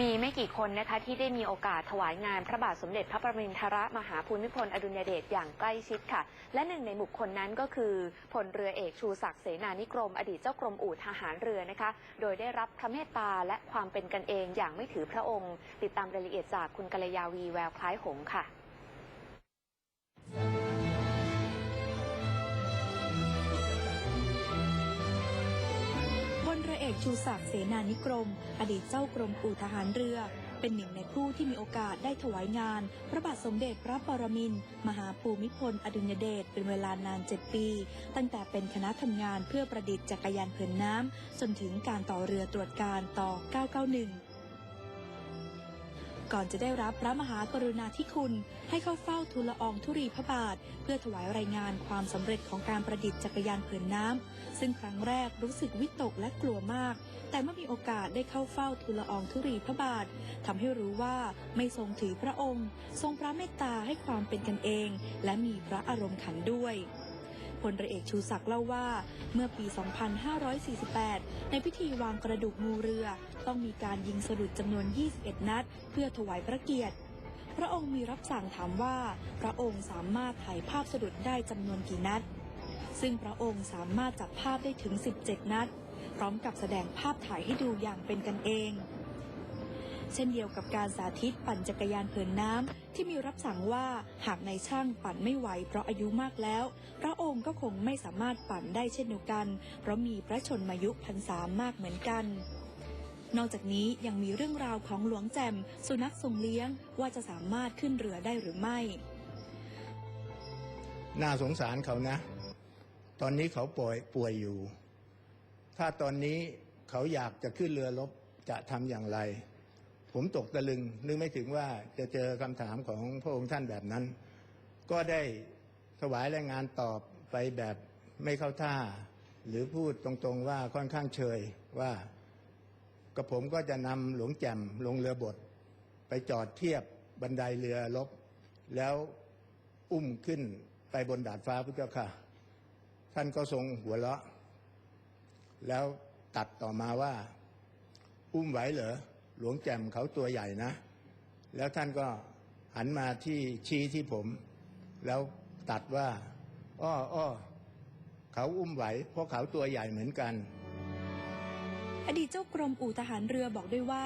มีไม่กี่คนนะคะที่ได้มีโอกาสถวายงานพระบาทสมเด็จพระประมินทรมหาภูมิพลอดุลยเดชอย่างใกล้ชิดค่ะ และหนึ่งในบุคคลนั้นก็คือพลเรือเอกชูศักดิ์เสนานิกรม อดีตเจ้ากรมอู่ทหารเรือนะคะ โดยได้รับพระเมตตาและความเป็นกันเองอย่างไม่ถือพระองค์ ติดตามรายละเอียดจากคุณกัลยาวีแววคล้ายหงค่ะ รือเอกชูศักดิ์เสนานิกรม อดีตเจ้ากรมอู่ทหารเรือ เป็นหนึ่งในผู้ที่มีโอกาสได้ถวายงาน พระบาทสมเด็จพระปรมินทรมหาภูมิพล อดุลยเดชเป็นเวลานาน 7 ปี ตั้งแต่เป็นคณะทำงานเพื่อประดิษฐ์จักรยานเผินน้ำจนถึงการต่อเรือตรวจการต่อ 991 ก่อนจะได้รับพระมหากรุณาธิคุณ ให้เข้าเฝ้าทูลละอองธุรีพระบาท เพื่อถวายรายงานความสำเร็จของการประดิษฐ์จักรยานเผินน้ำ ซึ่งครั้งแรกรู้สึกวิตกและกลัวมาก แต่เมื่อมีโอกาสได้เข้าเฝ้าทูลละอองธุรีพระบาททำให้รู้ว่าไม่ทรงถือพระองค์ ทรงพระเมตตาให้ความเป็นกันเอง และมีพระอารมณ์ขันด้วย พลเรือเอกชูศักดิ์เล่าว่า เมื่อปี 2548 ในพิธีวางกระดูกงูเรือ ต้องมีการยิงสลุดจำนวน 21 นัด เพื่อถวายพระเกียรติ พระองค์มีรับสั่งถามว่า พระองค์สามารถถ่ายภาพสะดุดได้จำนวนกี่นัด ซึ่งพระองค์สามารถจับภาพได้ถึง 17 นัด พร้อมกับแสดงภาพถ่ายให้ดูอย่างเป็นกันเองเช่นเดียวกับการสาธิตปั่นจักรยานเผินน้ำที่มีรับสั่งว่าหากในายช่างปั่นไม่ไหวเพราะอายุมากแล้ว พระ องค์ก็คงไม่สามารถปั่นได้เช่นเดียวกัน เพราะมีพระชนมายุพรรษามากเหมือนกันนอกจากนี้ยังมีเรื่องราวของหลวงแจมสุนัขทรงเลี้ยงว่าจะสามารถขึ้นเรือได้หรือไม่ น่าสงสารเขานะ ตอนนี้เขาป่วยป่วยอยู่ ถ้าตอนนี้เขาอยากจะขึ้นเรือรบจะทำอย่างไร ผมตกตะลึง นึกไม่ถึงว่าจะเจอคำถามของพระองค์ท่านแบบนั้น ก็ได้ถวายรายงานตอบ ไปแบบไม่เข้าท่า หรือพูดตรงๆว่าค่อนข้างเชยว่า กระผมก็จะนำหลวงแจ่มลงเรือบดไปจอดเทียบบันไดเรือรบแล้วอุ้มขึ้นไปบนดาดฟ้าพุทธเจ้าค่ะ ท่านก็ทรงหัวเราะ แล้วตัดต่อมาว่า อุ้มไหวเหรอหลวงแจ่มเขาตัวใหญ่นะ แล้วท่านก็หันมาที่ชี้ที่ผม แล้วตัดว่า อ้ออ้อเขาอุ้มไหว เพราะเขาตัวใหญ่เหมือนกัน อดีตเจ้ากรมอู่ทหารเรือบอกด้วยว่า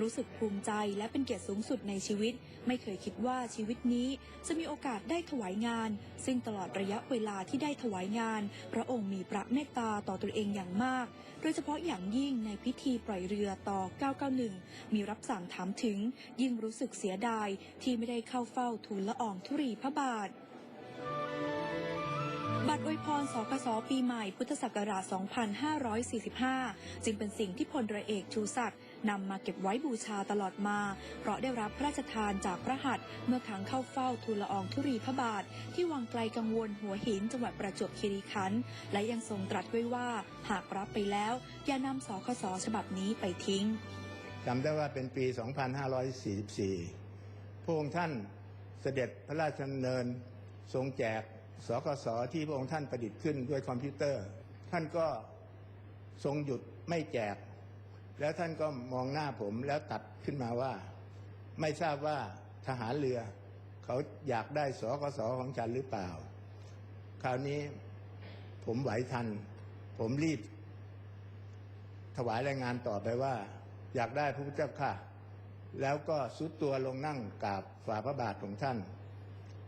รู้สึกภูมิใจและเป็นเกียรติสูงสุดในชีวิต ไม่เคยคิดว่าชีวิตนี้จะมีโอกาสได้ถวายงาน ซึ่งตลอดระยะเวลาที่ได้ถวายงาน พระองค์มีพระเมตตาต่อตัวเองอย่างมาก โดยเฉพาะอย่างยิ่งในพิธีปล่อยเรือต่อ 991 มีรับสั่งถามถึง ยิ่งรู้สึกเสียดายที่ไม่ได้เข้าเฝ้าทูลละอองธุรีพระบาท รอวยพรสกสปีใหม่พุทธศักราช 2545 จึงเป็นสิ่งที่พลเรือเอกชูศักดิ์นำมาเก็บไว้บูชาตลอดมา เพราะได้รับพระราชทานจากพระหัตถ์เมื่อครั้งเข้าเฝ้าทูลละอองธุรีพระบาท ที่วังไกลกังวลหัวหินจังหวัดประจวบคีรีขันธ์และยังทรงตรัสไว้ว่า หากรับไปแล้ว อย่านำสคสฉบับนี้ไปทิ้งจำได้ว่าเป็นปี 2544 พระองค์ท่านเสด็จพระราชดำเนินทรงแจก สกสที่พระองค์ท่านประดิษฐ์ขึ้นด้วยคอมพิวเตอร์ ท่านก็ทรงหยุดไม่แจก แล้วท่านก็มองหน้าผมแล้วตัดขึ้นมาว่า ไม่ทราบว่าทหารเรือ เขาอยากได้สกสของฉันหรือเปล่า คราวนี้ผมไหวทัน ผมรีบ ถวายรายงานต่อไปว่า อยากได้พระพุทธเจ้าค่ะ แล้วก็สุดตัวลงนั่งกราบฝ่าพระบาทของท่าน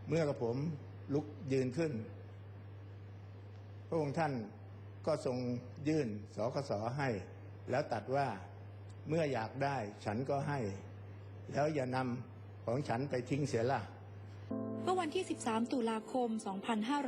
เมื่อกระผม ลุกยืนขึ้น พระองค์ท่านก็ทรงยื่นสคสให้ แล้วตัดว่าเมื่ออยากได้ฉันก็ให้ แล้วอย่านำของฉันไปทิ้งเสียละเมื่อวันที่ 13 ตุลาคม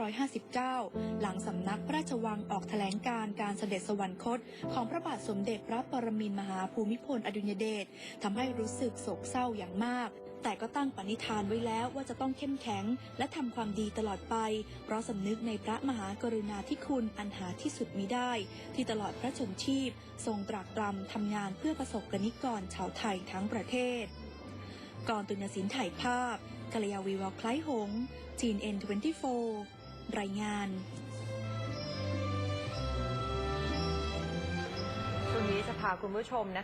2559 หลังสำนักพระราชวังออกแถลงการ์การเสด็จสวรรคต ของพระบาทสมเด็จพระปรมินทรมหาภูมิพลอดุลยเดชทำให้รู้สึกโศกเศร้าอย่างมาก แต่ก็ตั้งปณิธานไว้แล้วว่าจะต้องเข้มแข็ง และทำความดีตลอดไป เพราะสำนึกในพระมหากรุณาธิคุณอันหาที่สุดมิได้ ที่ตลอดพระชนชีพ ทรงตรากตรำทำงานเพื่อประสบกนิกรชาวไทยทั้งประเทศก่อนตุนสินถ่ายภาพกัลยาวีวอลคล้ายหงจีนเอ็น24รายงานช่วงนี้จะพาคุณผู้ชมนะคะ